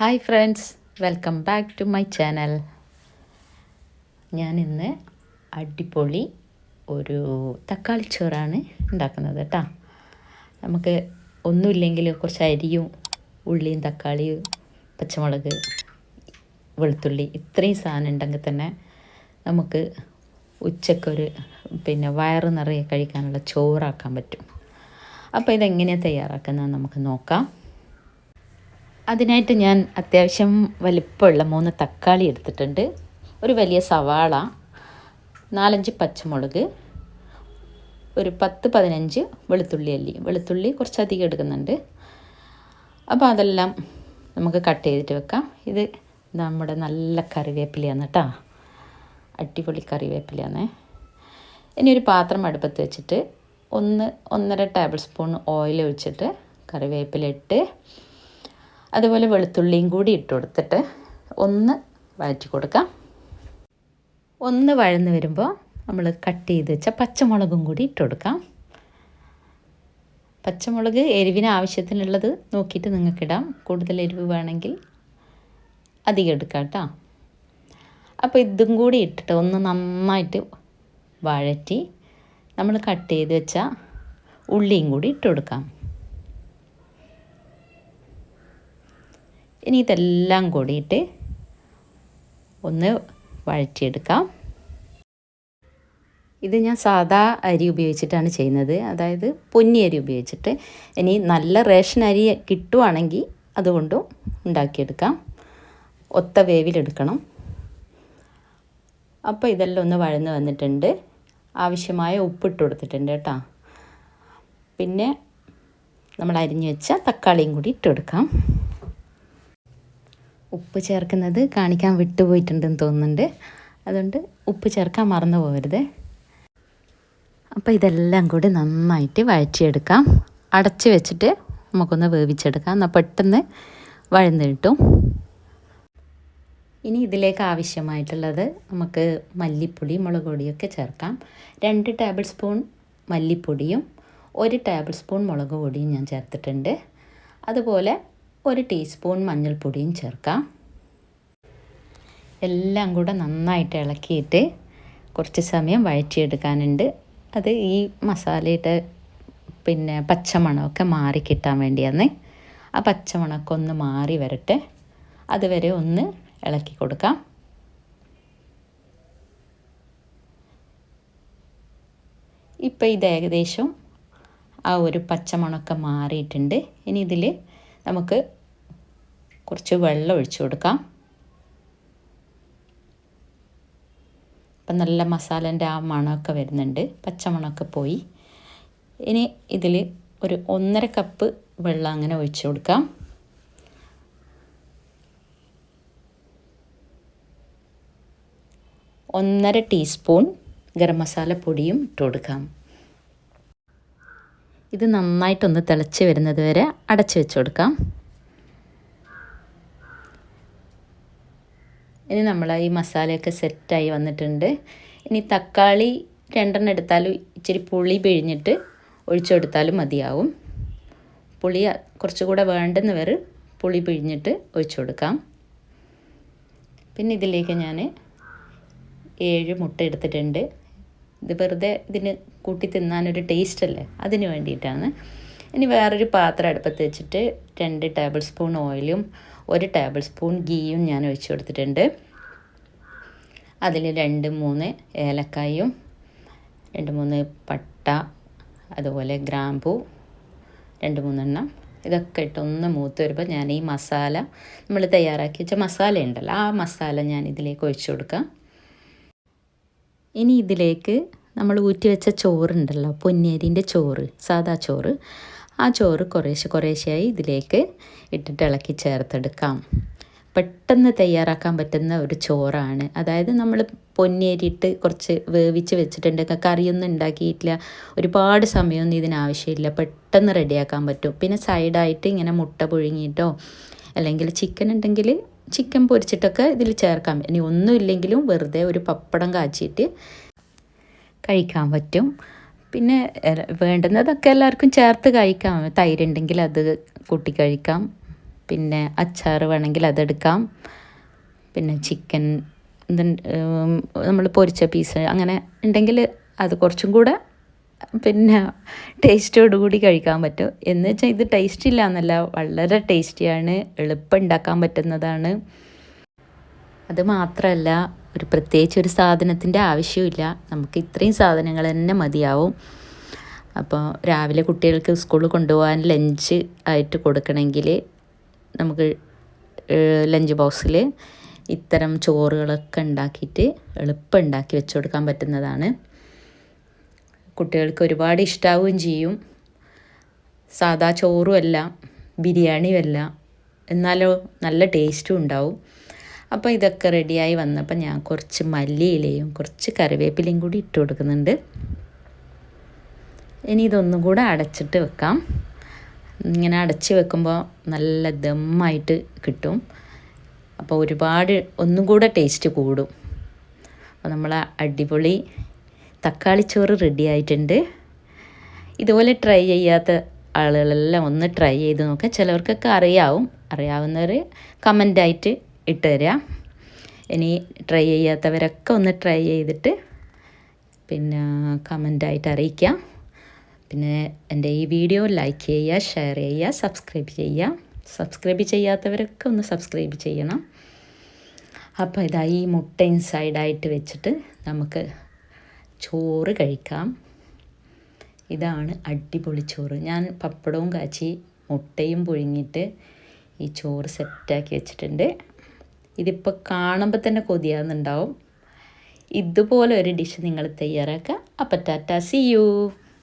Hi friends welcome back to my channel ഞാൻ ഇന്ന് അടിപൊളി ഒരു തക്കാളി ചോറാണ് ഉണ്ടാക്കുന്നത് കേട്ടോ. നമുക്ക് ഒന്നുമില്ലെങ്കിൽ കുറച്ച് അരിയും ഉള്ളിയും തക്കാളിയും പച്ചമുളക് വെളുത്തുള്ളി ഇത്രയും സാധനം ഉണ്ടെങ്കിൽ തന്നെ നമുക്ക് ഉച്ചക്കൊരു പിന്നെ വയറ് നിറയെ കഴിക്കാനുള്ള ചോറാക്കാൻ പറ്റും. അപ്പോൾ ഇതെങ്ങനെയാണ് തയ്യാറാക്കുന്നത് നമുക്ക് നോക്കാം. അതിനായിട്ട് ഞാൻ അത്യാവശ്യം വലിപ്പമുള്ള മൂന്ന് തക്കാളി എടുത്തിട്ടുണ്ട്. ഒരു വലിയ സവാള നാലഞ്ച് പച്ചമുളക് ഒരു പത്ത് പതിനഞ്ച് വെളുത്തുള്ളി അല്ലി. വെളുത്തുള്ളി കുറച്ചധികം എടുക്കുന്നുണ്ട്. അപ്പോൾ അതെല്ലാം നമുക്ക് കട്ട് ചെയ്തിട്ട് വെക്കാം. ഇത് നമ്മുടെ നല്ല കറിവേപ്പിലയാണ് കേട്ടോ അടിപൊളി കറിവേപ്പിലയാണ്. ഇനി ഒരു പാത്രം അടുപ്പത്ത് വെച്ചിട്ട് ഒന്ന് ഒന്നര ടേബിൾ സ്പൂൺ ഓയിൽ ഒഴിച്ചിട്ട് കറിവേപ്പില ഇട്ട് അതുപോലെ വെളുത്തുള്ളിയും കൂടി ഇട്ട് കൊടുത്തിട്ട് ഒന്ന് വഴറ്റി കൊടുക്കാം. ഒന്ന് വഴന്ന് വരുമ്പോൾ നമ്മൾ കട്ട് ചെയ്ത് വെച്ച പച്ചമുളകും കൂടി ഇട്ട് കൊടുക്കാം. പച്ചമുളക് എരിവിന് ആവശ്യത്തിനുള്ളത് നോക്കിയിട്ട് നിങ്ങൾക്കിടാം കൂടുതൽ എരിവ് വേണമെങ്കിൽ അധികം എടുക്കാം കേട്ടോ. അപ്പോൾ ഇതും കൂടി ഇട്ടിട്ട് ഒന്ന് നന്നായിട്ട് വഴറ്റി നമ്മൾ കട്ട് ചെയ്ത് വെച്ച ഉള്ളിയും കൂടി ഇട്ട് കൊടുക്കാം. ഇനി ഇതെല്ലാം കൂടിയിട്ട് ഒന്ന് വഴറ്റിയെടുക്കാം. ഇത് ഞാൻ സാദാ അരി ഉപയോഗിച്ചിട്ടാണ് ചെയ്യുന്നത്. അതായത് പൊന്നി അരി ഉപയോഗിച്ചിട്ട്. ഇനി നല്ല റേഷൻ അരി കിട്ടുവാണെങ്കിൽ അതുകൊണ്ടും ഉണ്ടാക്കിയെടുക്കാം. ഒത്ത വേവിലെടുക്കണം അപ്പോൾ ഇതെല്ലാം ഒന്ന് വഴന്ന് വന്നിട്ടുണ്ട്. ആവശ്യമായ ഉപ്പിട്ട് കൊടുത്തിട്ടുണ്ട് കേട്ടോ. പിന്നെ നമ്മൾ അരിഞ്ഞു വെച്ച തക്കാളിയും കൂടി ഇട്ട് കൊടുക്കാം. ഉപ്പ് ചേർക്കുന്നത് കാണിക്കാൻ വിട്ടുപോയിട്ടുണ്ടെന്ന് തോന്നുന്നുണ്ട്. അതുകൊണ്ട് ഉപ്പ് ചേർക്കാൻ മറന്നു പോകരുത്. അപ്പോൾ ഇതെല്ലാം കൂടി നന്നായിട്ട് വഴറ്റിയെടുക്കാം. അടച്ച് വെച്ചിട്ട് നമുക്കൊന്ന് വേവിച്ചെടുക്കാം. എന്നാൽ പെട്ടെന്ന് വഴന്ന് കിട്ടും. ഇനി ഇതിലേക്ക് ആവശ്യമായിട്ടുള്ളത് നമുക്ക് മല്ലിപ്പൊടി മുളക് പൊടിയൊക്കെ ചേർക്കാം. രണ്ട് ടേബിൾ സ്പൂൺ മല്ലിപ്പൊടിയും ഒരു ടേബിൾ സ്പൂൺ മുളക് പൊടിയും ഞാൻ ചേർത്തിട്ടുണ്ട്. അതുപോലെ ഒരു ടീസ്പൂൺ മഞ്ഞൾപ്പൊടിയും ചേർക്കാം. എല്ലാം കൂടെ നന്നായിട്ട് ഇളക്കിയിട്ട് കുറച്ച് സമയം വഴറ്റിയെടുക്കാനുണ്ട്. അത് ഈ മസാലയുടെ പിന്നെ പച്ചമണമൊക്കെ മാറി കിട്ടാൻ വേണ്ടിയാണ് ആ പച്ചമണമൊക്കെ ഒന്ന് മാറി വരട്ടെ. അതുവരെ ഒന്ന് ഇളക്കി കൊടുക്കാം. ഇപ്പം ഇത് ഏകദേശം ആ ഒരു പച്ചമണമൊക്കെ മാറിയിട്ടുണ്ട്. ഇനി ഇതിൽ നമുക്ക് കുറച്ച് വെള്ളം ഒഴിച്ചു കൊടുക്കാം. അപ്പം നല്ല മസാലേന്റെ ആ മണമൊക്കെ വരുന്നുണ്ട്. പച്ചമണമൊക്കെ പോയി. ഇനി ഇതിൽ ഒരു ഒന്നര കപ്പ് വെള്ളം അങ്ങനെ ഒഴിച്ചു കൊടുക്കാം. ഒന്നര ടീസ്പൂൺ ഗരം മസാല പൊടിയും ഇട്ട് കൊടുക്കാം. ഇത് നന്നായിട്ടൊന്ന് തിളച്ച് വരുന്നത് വരെ അടച്ചു വെച്ച് കൊടുക്കാം. ഇനി നമ്മൾ ഈ മസാലയൊക്കെ സെറ്റായി വന്നിട്ടുണ്ട്. ഇനി തക്കാളി രണ്ടെണ്ണം എടുത്താലും ഇച്ചിരി പുളി പിഴിഞ്ഞിട്ട് ഒഴിച്ചെടുത്താലും മതിയാവും. പുളി കുറച്ചുകൂടെ വേണ്ടെന്ന് വരെ പുളി പിഴിഞ്ഞിട്ട് ഒഴിച്ചു കൊടുക്കാം. പിന്നെ ഇതിലേക്ക് ഞാൻ ഏഴ് മുട്ട എടുത്തിട്ടുണ്ട്. ഇത് വെറുതെ ഇതിന് കൂട്ടി തിന്നാനൊരു ടേസ്റ്റ് അല്ലേ? അതിന് വേണ്ടിയിട്ടാണ്. ഇനി വേറൊരു പാത്രം അടുപ്പത്ത് വെച്ചിട്ട് രണ്ട് ടേബിൾ സ്പൂൺ ഓയിലും ഒരു ടേബിൾ സ്പൂൺ ഗീയും ഞാൻ ഒഴിച്ചു കൊടുത്തിട്ടുണ്ട്. അതിൽ രണ്ട് മൂന്ന് ഏലക്കായും രണ്ട് മൂന്ന് പട്ട അതുപോലെ ഗ്രാമ്പൂ രണ്ട് മൂന്നെണ്ണം. ഇതൊക്കെ ഇട്ട് ഒന്ന് മൂത്ത് വരുമ്പോൾ ഞാൻ ഈ മസാല നമ്മൾ തയ്യാറാക്കി വെച്ച മസാല ഉണ്ടല്ലോ ആ മസാല ഞാൻ ഇതിലേക്ക് ഒഴിച്ചു കൊടുക്കാം. ഇനി ഇതിലേക്ക് നമ്മൾ ഊറ്റി വെച്ച ചോറുണ്ടല്ലോ പൊന്നേരിന്റെ ചോറ് സാദാ ചോറ്. ആ ചോറ് കുറേശ്ശെ കുറേശ്ശെയായി ഇതിലേക്ക് ഇട്ടിട്ട് ഇളക്കി ചേർത്തെടുക്കാം. പെട്ടെന്ന് തയ്യാറാക്കാൻ പറ്റുന്ന ഒരു ചോറാണ്. അതായത് നമ്മൾ പൊന്നേരിയിട്ട് കുറച്ച് വേവിച്ച് വെച്ചിട്ടുണ്ട്. കറിയൊന്നും ഉണ്ടാക്കിയിട്ടില്ല. ഒരുപാട് സമയമൊന്നും ഇതിനാവശ്യമില്ല പെട്ടെന്ന് റെഡിയാക്കാൻ പറ്റും. പിന്നെ സൈഡായിട്ട് ഇങ്ങനെ മുട്ട പുഴുങ്ങിയിട്ടോ അല്ലെങ്കിൽ ചിക്കൻ ഉണ്ടെങ്കിൽ ചിക്കൻ പൊരിച്ചിട്ടൊക്കെ ഇതിൽ ചേർക്കാം. ഇനി ഒന്നും ഇല്ലെങ്കിലും വെറുതെ ഒരു പപ്പടം കാച്ചിയിട്ട് കഴിക്കാൻ പറ്റും. പിന്നെ വേണ്ടുന്നതൊക്കെ എല്ലാവർക്കും ചേർത്ത് കഴിക്കാം. തൈരുണ്ടെങ്കിൽ അത് കൂട്ടി കഴിക്കാം. പിന്നെ അച്ചാർ വേണമെങ്കിൽ അതെടുക്കാം പിന്നെ ചിക്കൻ നമ്മൾ പൊരിച്ച പീസ് അങ്ങനെ ഉണ്ടെങ്കിൽ അത് കുറച്ചും കൂടെ പിന്നെ ടേസ്റ്റോടുകൂടി കഴിക്കാൻ പറ്റും. എന്ന് വെച്ചാൽ ഇത് ടേസ്റ്റ് ഇല്ല എന്നല്ല വളരെ ടേസ്റ്റിയാണ് എളുപ്പം ഉണ്ടാക്കാൻ പറ്റുന്നതാണ്. അത് മാത്രമല്ല ഒരു പ്രത്യേകിച്ച് ഒരു സാധനത്തിന്റെ ആവശ്യമില്ല നമുക്ക് ഇത്രയും സാധനങ്ങൾ തന്നെ മതിയാവും. അപ്പോൾ രാവിലെ കുട്ടികൾക്ക് സ്കൂളിൽ കൊണ്ടുപോകാൻ ലഞ്ച് ആയിട്ട് കൊടുക്കണമെങ്കിൽ നമുക്ക് ലഞ്ച് ബോക്സിൽ ഇത്തരം ചോറുകളൊക്കെ ഉണ്ടാക്കിയിട്ട് എളുപ്പം ഉണ്ടാക്കി വെച്ച് കൊടുക്കാൻ പറ്റുന്നതാണ്. കുട്ടികൾക്ക് ഒരുപാട് ഇഷ്ടാവുകയും ചെയ്യും. സാദാ ചോറുമല്ല ബിരിയാണിയുമല്ല എന്നാലോ നല്ല ടേസ്റ്റും ഉണ്ടാവും. അപ്പോൾ ഇതൊക്കെ റെഡിയായി വന്നപ്പോൾ ഞാൻ കുറച്ച് മല്ലിയിലയും കുറച്ച് കറിവേപ്പിലയും കൂടി ഇട്ട് കൊടുക്കുന്നുണ്ട്. ഇനി ഇതൊന്നും കൂടെ അടച്ചിട്ട് വെക്കാം. ഇങ്ങനെ അടച്ച് വെക്കുമ്പോൾ നല്ല ദമ്മായിട്ട് കിട്ടും. അപ്പോൾ ഒരുപാട് ഒന്നും കൂടെ ടേസ്റ്റ് കൂടും. അപ്പോൾ നമ്മൾ അടിപൊളി തക്കാളിച്ചോറ് റെഡി ആയിട്ടുണ്ട്. ഇതുപോലെ ട്രൈ ചെയ്യാത്ത ആളുകളെല്ലാം ഒന്ന് ട്രൈ ചെയ്ത് നോക്കുക ചിലവർക്കൊക്കെ അറിയാവും. അറിയാവുന്നവർ കമന്റായിട്ട് ഇട്ട് തരാം. ഇനി ട്രൈ ചെയ്യാത്തവരൊക്കെ ഒന്ന് ട്രൈ ചെയ്തിട്ട് പിന്നെ കമന്റായിട്ട് അറിയിക്കാം. പിന്നെ എന്റെ ഈ വീഡിയോ ലൈക്ക് ചെയ്യുക ഷെയർ ചെയ്യുക സബ്സ്ക്രൈബ് ചെയ്യുക. സബ്സ്ക്രൈബ് ചെയ്യാത്തവരൊക്കെ ഒന്ന് സബ്സ്ക്രൈബ് ചെയ്യണം. അപ്പോൾ ഇതായി ഈ മുട്ട ഇൻസൈഡായിട്ട് വെച്ചിട്ട് നമുക്ക് ചോറ് കഴിക്കാം. ഇതാണ് അടിപൊളി ചോറ്. ഞാൻ പപ്പടവും കാച്ചി മുട്ടയും പുഴുങ്ങിയിട്ട് ഈ ചോറ് സെറ്റാക്കി വെച്ചിട്ടുണ്ട്. ഇതിപ്പോൾ കാണുമ്പോൾ തന്നെ കൊതിയാകുന്നുണ്ടാവും ഇതുപോലെ ഒരു ഡിഷ് നിങ്ങൾ തയ്യാറാക്കുക. അപ്പം ടാറ്റ സി യു.